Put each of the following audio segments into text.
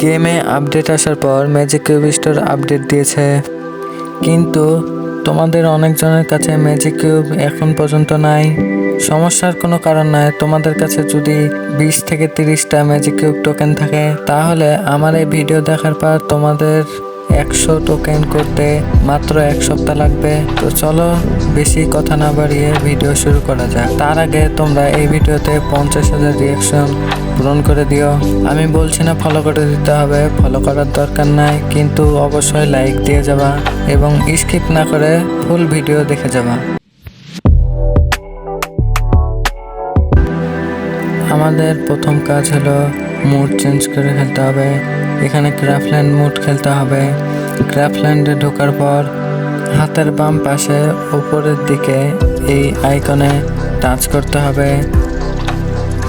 গেমে আপডেট আসার পর ম্যাজিক কিউব স্টোর আপডেট দিয়েছে। কিন্তু তোমাদের অনেকজনের কাছে ম্যাজিক কিউব এখন পর্যন্ত নাই। সমস্যার কোনো কারণ নাই। তোমাদের কাছে যদি বিশ থেকে তিরিশটা ম্যাজিক কিউব টোকেন থাকে, তাহলে আমার এই ভিডিও দেখার পর তোমাদের একশো টোকেন করতে মাত্র এক সপ্তাহ লাগবে। তো চলো বেশি কথা না বাড়িয়ে ভিডিও শুরু করা যাক। তার আগে তোমরা এই ভিডিওতে পঞ্চাশ হাজার রিয়াকশন পূরণ করে দিও। আমি বলছি না ফলো করে দিতে হবে ফলো করার দরকার নাই, কিন্তু অবশ্যই লাইক দিয়ে যাবা এবং স্কিপ না করে ফুল ভিডিও দেখে যাবা। আমাদের প্রথম কাজ হলো মুড চেঞ্জ করে খেলতে হবে। এখানে ক্রাফল্যান্ড মুড খেলতে হবে। ক্রাফল্যান্ডে ঢোকার পর হাতের বাম পাশে উপরের দিকে এই আইকনে টাচ করতে হবে।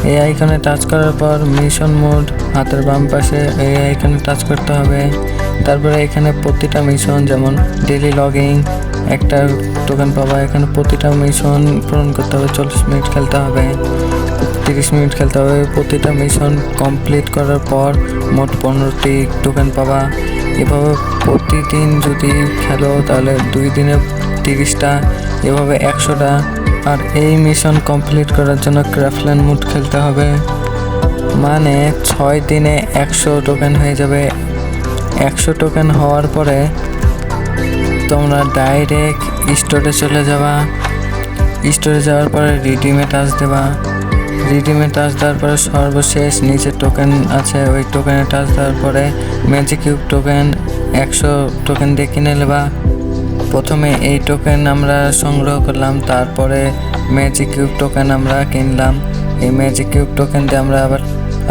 এই আইকনে টাচ করার পর মিশন মোড, হাতের বাম পাশে এই আইকনে টাচ করতে হবে। তারপরে এখানে প্রতিটা মিশন যেমন ডেলি লগিং, একটা টোকেন পাবা এখানে প্রতিটা মিশন পূরণ করতে হবে, চল্লিশ মিনিট খেলতে হবে। তিরিশ মিনিট খেলতে হবে। প্রতিটা মিশন কমপ্লিট করার পর মোট পনেরোটি টোকেন পাবা। এভাবে প্রতিদিন যদি খেলো, তাহলে দুই দিনে তিরিশটা, এভাবে একশোটা। আর এই মিশন কমপ্লিট করার জন্য ক্রাফল্যান্ড মুড খেলতে হবে। মানে ছয় দিনে একশো টোকেন হয়ে যাবে। একশো টোকেন হওয়ার পরে তোমরা ডাইরেক্ট স্টোরে চলে যাবা। স্টোরে যাওয়ার পরে রিডিমে টাচ দেবা। রিডিমে টাচ দেওয়ার পরে সর্বশেষ নিচে টোকেন আছে, ওই টোকেনে টাচ দেওয়ার পরে ম্যাজিক কিউব টোকেন একশো টোকেন দিয়ে কিনে নেবা। প্রথমে এই টোকেন আমরা সংগ্রহ করলাম, তারপরে ম্যাজিক কিউব টোকেন আমরা কিনলাম। এই ম্যাজিক কিউব টোকেন দিয়ে আমরা আবার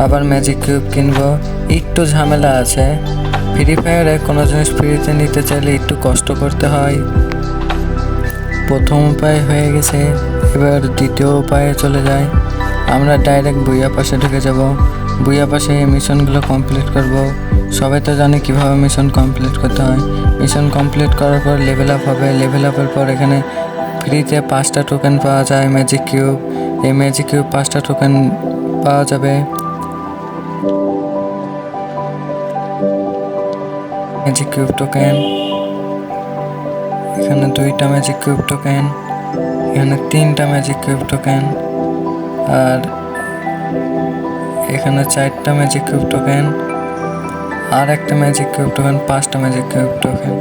আবার ম্যাজিক কিউব কিনবো। একটু ঝামেলা আছে। ফ্রি ফায়ারে কোনো জিনিস ফ্রিতে নিতে চাইলে একটু কষ্ট করতে হয়। প্রথম উপায় হয়ে গেছে, এবার দ্বিতীয় উপায়ে চলে যায়। আমরা ডাইরেক্ট বুইয়া পাশে ঢুকে যাব। বুইয়া পাশে এই মিশনগুলো কমপ্লিট করব। সবাই তো জানে কীভাবে মিশন কমপ্লিট করতে হয়। মিশন কমপ্লিট করার পর লেভেল আপ হবে। লেভেল আপের পর এখানে ফ্রিতে পাঁচটা টোকেন পাওয়া যায় ম্যাজিক কিউব এই ম্যাজিক কিউব পাঁচটা টোকেন পাওয়া যাবে। ম্যাজিক কিউব টোকেন এখানে দুইটা ম্যাজিক কিউব টোকেন এখানে তিনটা ম্যাজিক কিউব টোকেন আর এখানে চারটা ম্যাজিক কিউব টোকেন আর একটা ম্যাজিক কিউব টোকেন পাঁচটা ম্যাজিক কিউব টোকেন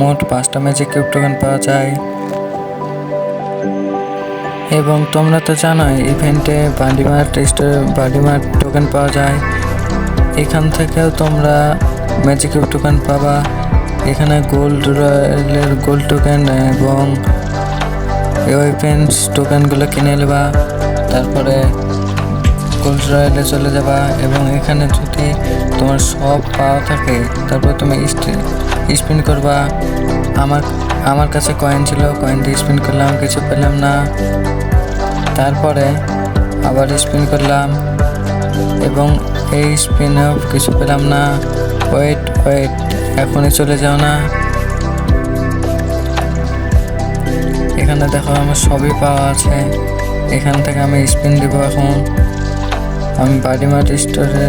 মোট পাঁচটা ম্যাজিক কিউব টোকেন পাওয়া যায়। এবং তোমরা তো জানোই ইভেন্টে বাডিমার্ট স্টোরে বাডিমার্ট টোকেন পাওয়া যায়। এখান থেকেও তোমরা ম্যাজিক কিউব টোকেন পাবা। এখানে গোল্ড রয়্যালের গোল্ড টোকেন এবং ওয়েপেন্স টোকেনগুলো কিনে নেবা। তারপরে রয়্যালে চলে যাবা এবং এখানে যদি তোমার সব পাওয়া থাকে, তারপর তুমি স্পিন করবা। আমার আমার কাছে কয়েন ছিল কয়েন দিয়ে স্পিন করলাম, কিছু পেলাম না। তারপরে আবার স্পিন করলাম এবং এই স্পিনেও কিছু পেলাম না। ওয়েট ওয়েট এখনই চলে যাও না। এখানে দেখো আমার সবই পাওয়া আছে। এখান থেকে আমি স্পিন দিব এখন। আমি বাড়ি মাঠ স্টোরে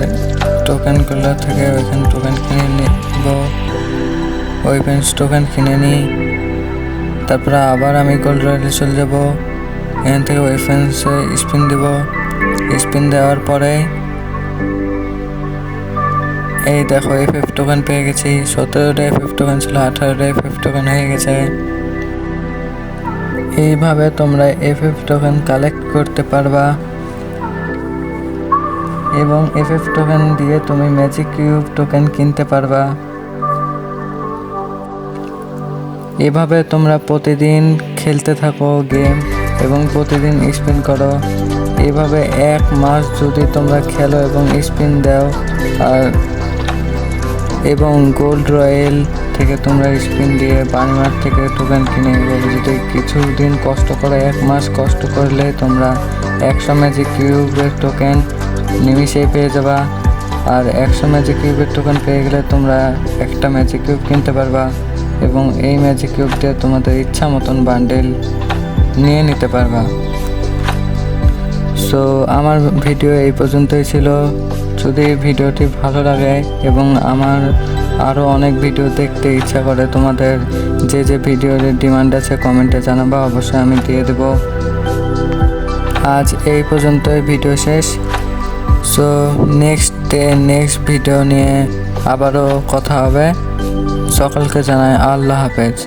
টোকেনগুলো থেকে ওইখানে টোকেন কিনে নিব। ওয়েপেন্স টোকেন কিনে নিই। তারপরে আবার আমি গোল্ড রয়েলে চলে যাব। এখান থেকে ওয়েপেন্সে স্পিন দিব। স্পিন দেওয়ার পরে এই দেখো এফ এফ টোকেন পেয়ে গেছি। সতেরোটা এফ এফ টোকেন ছিল, আঠারোটা এফ এফ টোকেন হয়ে গেছে। এইভাবে তোমরা এফ এফ টোকেন কালেক্ট করতে পারবা। এবং এফ এফ টোকেন দিয়ে তুমি ম্যাজিক কিউব টোকেন কিনতে পারবা। এভাবে তোমরা প্রতিদিন খেলতে থাকো গেম এবং প্রতিদিন স্পিন করো। এভাবে এক মাস যদি তোমরা খেলো এবং স্পিন দাও, আর এবং গোল্ড রয়েল থেকে তোমরা স্পিন দিয়ে বানিমার থেকে টোকেন কিনে এভাবে যদি কিছুদিন কষ্ট করে, এক মাস কষ্ট করলে তোমরা একশো ম্যাজিক কিউবের টোকেন নিমিশেই পেয়ে যাবা। আর একশো ম্যাজিক কিউবের টোকেন পেয়ে গেলে তোমরা একটা ম্যাজিক কিউব কিনতে পারবা এবং এই ম্যাজিক কিউব দিয়ে তোমাদের ইচ্ছা মতন বান্ডেল নিয়ে নিতে পারবা। সো আমার ভিডিও এই পর্যন্তই ছিল। যদি ভিডিওটি ভালো লাগে এবং আমার আরও অনেক ভিডিও দেখতে ইচ্ছা করে তোমাদের যে যে ভিডিওর ডিমান্ড আছে কমেন্টে জানাবা, অবশ্যই আমি দিয়ে দেব। আজ এই পর্যন্তই, ভিডিও শেষ। So next day next video নিয়ে আবারও কথা হবে। সকলকে জানাই আল্লাহ হাফেজ।